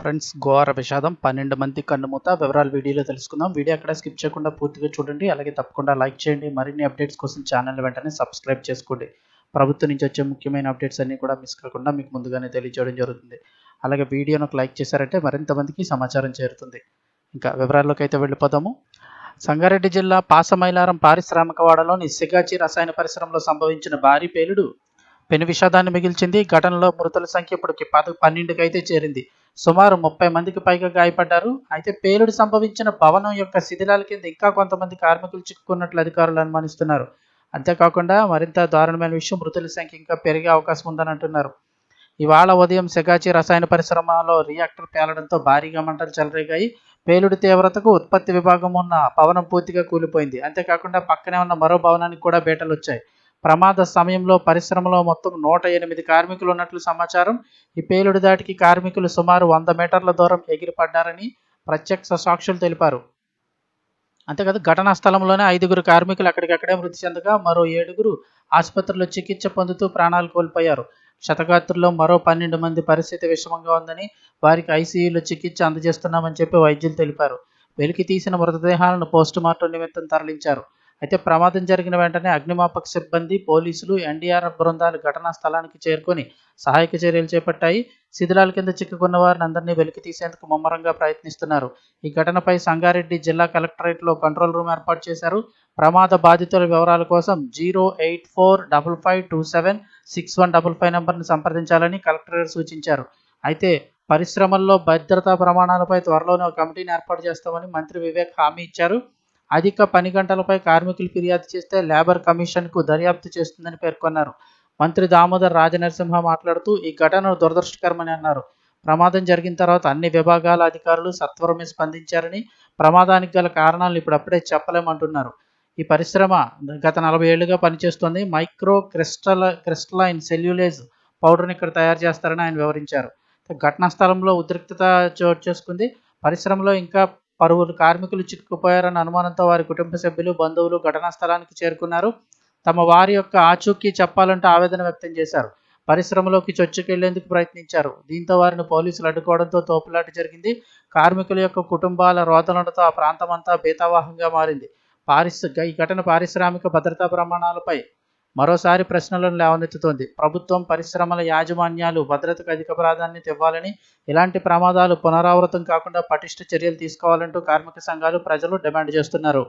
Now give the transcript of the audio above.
Friends ఘోర విషాదం. పన్నెండు మంది కన్నుమూత. వివరాలు వీడియోలో తెలుసుకుందాం. వీడియో అక్కడ స్కిప్ చేయకుండా పూర్తిగా చూడండి. అలాగే తప్పకుండా లైక్ చేయండి. మరిన్ని అప్డేట్స్ కోసం ఛానల్ వెంటనే సబ్స్క్రైబ్ చేసుకోండి. ప్రభుత్వం నుంచి వచ్చే ముఖ్యమైన అప్డేట్స్ అన్నీ కూడా మిస్ కాకుండా మీకు ముందుగానే తెలియజేయడం జరుగుతుంది. అలాగే వీడియోను ఒక లైక్ చేశారంటే మరింత మందికి సమాచారం చేరుతుంది. ఇంకా వివరాల్లోకి అయితే వెళ్ళిపోదాము. సంగారెడ్డి జిల్లా పాసమైలారం పారిశ్రామికవాడలోని సిగాచి రసాయన పరిశ్రమలో సంభవించిన భారీ పేలుడు. పెను విషాదాన్ని మిగిల్చింది. ఘటనలో మృతుల సంఖ్య ఇప్పటికి పద పన్నెండుకి అయితే చేరింది. సుమారు ముప్పై మందికి పైగా గాయపడ్డారు. అయితే పేలుడు సంభవించిన భవనం యొక్క శిథిలాల కింద ఇంకా కొంతమంది కార్మికులు చిక్కుకున్నట్లు అధికారులు అనుమానిస్తున్నారు. అంతేకాకుండా మరింత దారుణమైన విషయం మృతుల సంఖ్య ఇంకా పెరిగే అవకాశం ఉందని అంటున్నారు. ఇవాళ ఉదయం సెగాచి రసాయన పరిశ్రమలో రియాక్టర్ పేలడంతో భారీగా మంటలు చెలరేగాయి. పేలుడు తీవ్రతకు ఉత్పత్తి విభాగం ఉన్న భవనం పూర్తిగా కూలిపోయింది. అంతేకాకుండా పక్కనే ఉన్న మరో భవనానికి కూడా బేటలు వచ్చాయి ప్రమాద సమయంలో పరిశ్రమలో మొత్తం నూట ఎనిమిది కార్మికులు ఉన్నట్లు సమాచారం. ఈ పేలుడు దాటికి కార్మికులు సుమారు వంద మీటర్ల దూరం ఎగిరిపడ్డారని ప్రత్యక్ష సాక్షులు తెలిపారు. అంతేకాదు ఘటనా స్థలంలోనే ఐదుగురు కార్మికులు అక్కడికక్కడే మృతి చెందగా మరో ఏడుగురు ఆసుపత్రిలో చికిత్స పొందుతూ ప్రాణాలు కోల్పోయారు. క్షతగాత్రుల్లో మరో పన్నెండు మంది పరిస్థితి విషమంగా ఉందని వారికి ఐసీయూలో చికిత్స అందజేస్తున్నామని చెప్పి వైద్యులు తెలిపారు. వెలికి తీసిన మృతదేహాలను పోస్టుమార్టం నిమిత్తం తరలించారు. అయితే ప్రమాదం జరిగిన వెంటనే అగ్నిమాపక సిబ్బంది పోలీసులు ఎన్డీఆర్ఎఫ్ బృందాలు ఘటనా స్థలానికి చేరుకొని సహాయక చర్యలు చేపట్టాయి. శిథిలాల కింద చిక్కుకున్న వారిని అందరినీ వెలికి తీసేందుకు ముమ్మరంగా ప్రయత్నిస్తున్నారు. ఈ ఘటనపై సంగారెడ్డి జిల్లా కలెక్టరేట్లో కంట్రోల్ రూమ్ ఏర్పాటు చేశారు. ప్రమాద బాధితుల వివరాల కోసం zero eight four double five two seven six one double five నెంబర్ని సంప్రదించాలని కలెక్టరేట్ సూచించారు. అయితే పరిశ్రమల్లో భద్రతా ప్రమాణాలపై త్వరలోనే ఒక కమిటీని ఏర్పాటు చేస్తామని మంత్రి వివేక్ హామీ ఇచ్చారు. అధిక పని గంటలపై కార్మికులు ఫిర్యాదు చేస్తే లేబర్ కమిషన్కు దర్యాప్తు చేస్తుందని పేర్కొన్నారు. మంత్రి దామోదర్ రాజనరసింహ మాట్లాడుతూ ఈ ఘటన దురదృష్టకరమని అన్నారు. ప్రమాదం జరిగిన తర్వాత అన్ని విభాగాల అధికారులు సత్వరమే స్పందించారని ప్రమాదానికి గల కారణాలను ఇప్పుడప్పుడే చెప్పలేమంటున్నారు. ఈ పరిశ్రమ గత నలభై ఏళ్ళుగా పనిచేస్తుంది. మైక్రో క్రిస్టల్ క్రిస్టలైన్ సెల్యులేజ్ పౌడర్ని ఇక్కడ తయారు చేస్తారని ఆయన వివరించారు. ఘటనా స్థలంలో ఉద్రిక్తత చోటు చేసుకుంది. పరిశ్రమలో ఇంకా పలువురు కార్మికులు చిక్కుకుపోయారన్న అనుమానంతో వారి కుటుంబ సభ్యులు బంధువులు ఘటనా స్థలానికి చేరుకున్నారు. తమ వారి యొక్క ఆచూకీ చెప్పాలంటూ ఆవేదన వ్యక్తం చేశారు. పరిశ్రమలోకి చొచ్చుకెళ్ళేందుకు ప్రయత్నించారు. దీంతో వారిని పోలీసులు అడ్డుకోవడంతో తోపులాట జరిగింది. కార్మికుల యొక్క కుటుంబాల రోదనలతో ఆ ప్రాంతమంతా బీతావాహంగా మారింది. పారిశ ఈ ఘటన పారిశ్రామిక భద్రతా ప్రమాణాలపై మరోసారి ప్రశ్నలను లేవనెత్తుతోంది. ప్రభుత్వం పరిశ్రమల యాజమాన్యాలు భద్రతకు అధిక ప్రాధాన్యత ఇవ్వాలని ఇలాంటి ప్రమాదాలు పునరావృతం కాకుండా పటిష్ట చర్యలు తీసుకోవాలంటూ కార్మిక సంఘాలు ప్రజలు డిమాండ్ చేస్తున్నారు.